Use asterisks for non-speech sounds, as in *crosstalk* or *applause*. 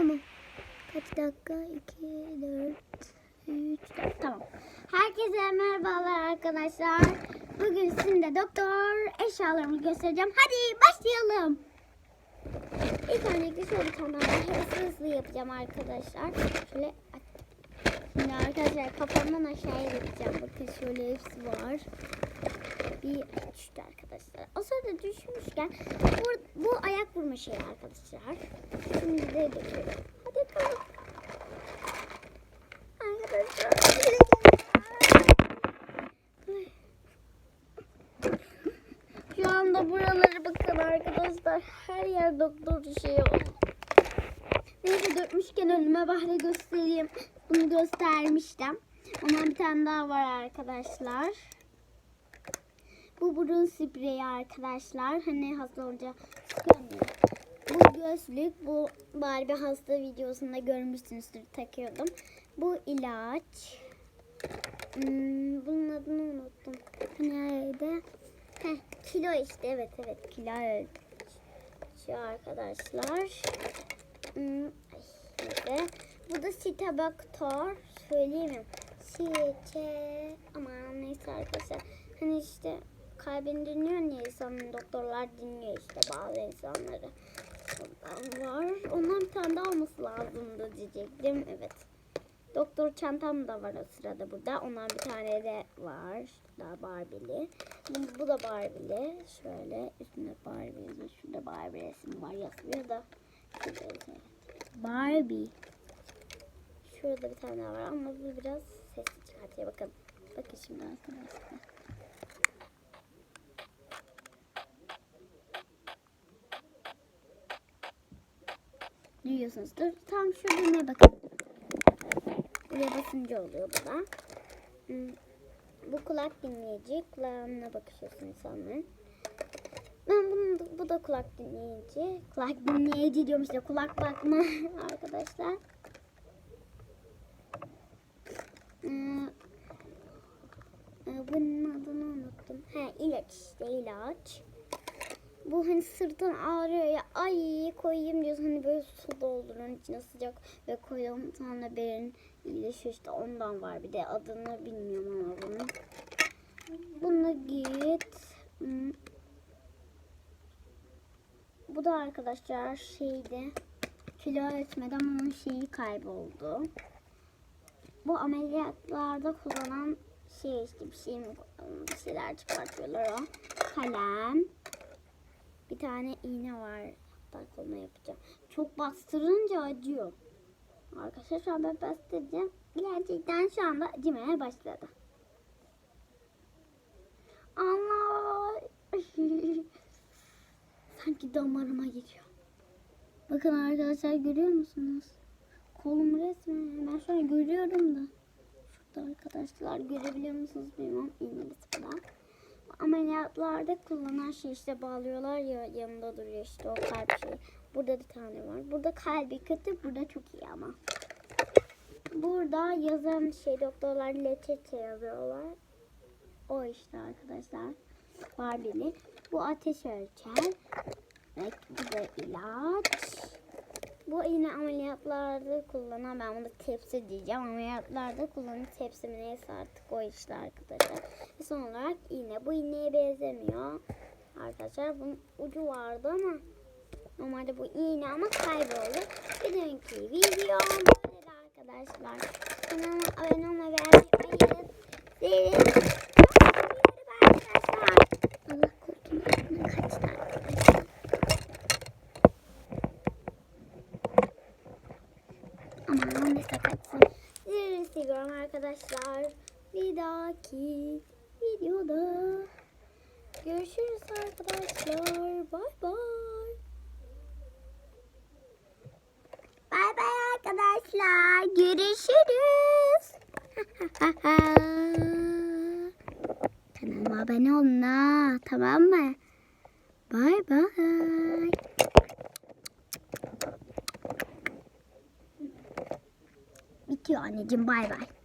Tamam. Kaç dakika? 2, 4, 3, 4. Tamam. Herkese merhabalar arkadaşlar. Bugün sizinle doktor eşyalarımı göstereceğim. Hadi başlayalım. İlk öncelikle şöyle daha hızlı hızlı yapacağım arkadaşlar. Şöyle Şimdi arkadaşlar kafamdan aşağıya bakacağım. Bakın şöyle hepsi var. Bir düştü arkadaşlar. O sırada düşmüşken vurma şeyi arkadaşlar. Şimdi de döküyorum. Hadi bakalım. Arkadaşlar. Şu anda buralara bakın arkadaşlar. Her yer doktor şey oldu. Neyse dökmüşken önüme bahre göstereyim. Bunu göstermiştim. Ondan bir tane daha var arkadaşlar. Bu burun spreyi arkadaşlar. Hani hasta olunca Bu gözlük. Bu Barbie hasta videosunda görmüşsünüzdür takıyordum. Bu ilaç. Hmm, bunun adını unuttum. Nerede? Heh, kilo işte. Evet evet kilo ölçüyor arkadaşlar. Hmm, neyse. Bu da Sitabaktor. Söyleyeyim mi? Site. Aman neyse arkadaşlar. Hani işte kalbini dinliyor ya insanın doktorlar dinliyor işte bazı insanları. Ondan var. Ondan bir tane daha olması lazımdı diyecektim. Evet. Doktor çantam da var o sırada burada. Ondan bir tane de var. Daha Barbie'li. Bu, bu da Barbie'li. Şöyle üstünde Barbie. Şurada Barbie resmi var yazıyor da. Barbie. Şurada bir tane daha var ama bu biraz sesli çıkartıyor. Bakın. Bakın şimdi arkadaşlar. Duyuyorsunuz. Dur tam şurada ne bakın. Buraya basınca oluyor bu da. Hmm. Bu kulak dinleyici. Kulağına bakışıyorsun insanların. Ben bunu bu da kulak dinleyici. Kulak dinleyici diyorum işte kulak bakma *laughs* arkadaşlar. Hmm. Ee, Bunun adını unuttum. He ilaç işte ilaç. Bu hani sırtın ağrıyor ya ay koyayım diyorsun hani böyle su doldurun içine sıcak ve koyalım sonra berin iyileşiyor işte ondan var bir de adını bilmiyorum ama bunun. Bunu git. Bu da arkadaşlar şeydi kilo etmeden onun şeyi kayboldu. Bu ameliyatlarda kullanılan şey işte bir şey mi bir şeyler çıkartıyorlar o. Kalem. Bir tane iğne var. Hatta koluna yapacağım. Çok bastırınca acıyor. Arkadaşlar şu an ben bastıracağım. Gerçekten şu anda acımaya başladı. Allah. *laughs* Sanki damarıma giriyor. Bakın arkadaşlar görüyor musunuz? Kolum resmen. Ben şu an görüyorum da. Şurada arkadaşlar görebiliyor musunuz bilmiyorum. İğnemiz falan ameliyatlarda kullanılan şey işte bağlıyorlar ya yanında duruyor işte o kalp şeyi. Burada bir tane var. Burada kalbi kötü, burada çok iyi ama. Burada yazan şey doktorlar leçete yazıyorlar. O işte arkadaşlar. Barbie'li. Bu ateş ölçer. Evet, bu da ilaç. Bu yine ameliyatlarda kullanan ben bunu tepsi diyeceğim. Ameliyatlarda kullanan tepsi mi neyse artık o işte arkadaşlar. Ve son olarak iğne. Bu iğneye benzemiyor. Arkadaşlar bunun ucu vardı ama normalde bu iğne ama kayboldu. Bir dahaki video böyle arkadaşlar. Kanalıma abone olmayı beğenmeyi unutmayın. Arkadaşlar. Allah koltuğun altına kaçtı arkadaşlar. Aman ne sakatsın. Sizleri seviyorum arkadaşlar. Bir dahaki videoda görüşürüz arkadaşlar. Bay bay. Bay bay arkadaşlar. Görüşürüz. *laughs* Kanalıma abone olun ha. Tamam mı? Bay bay. Bitiyor anneciğim bay bay.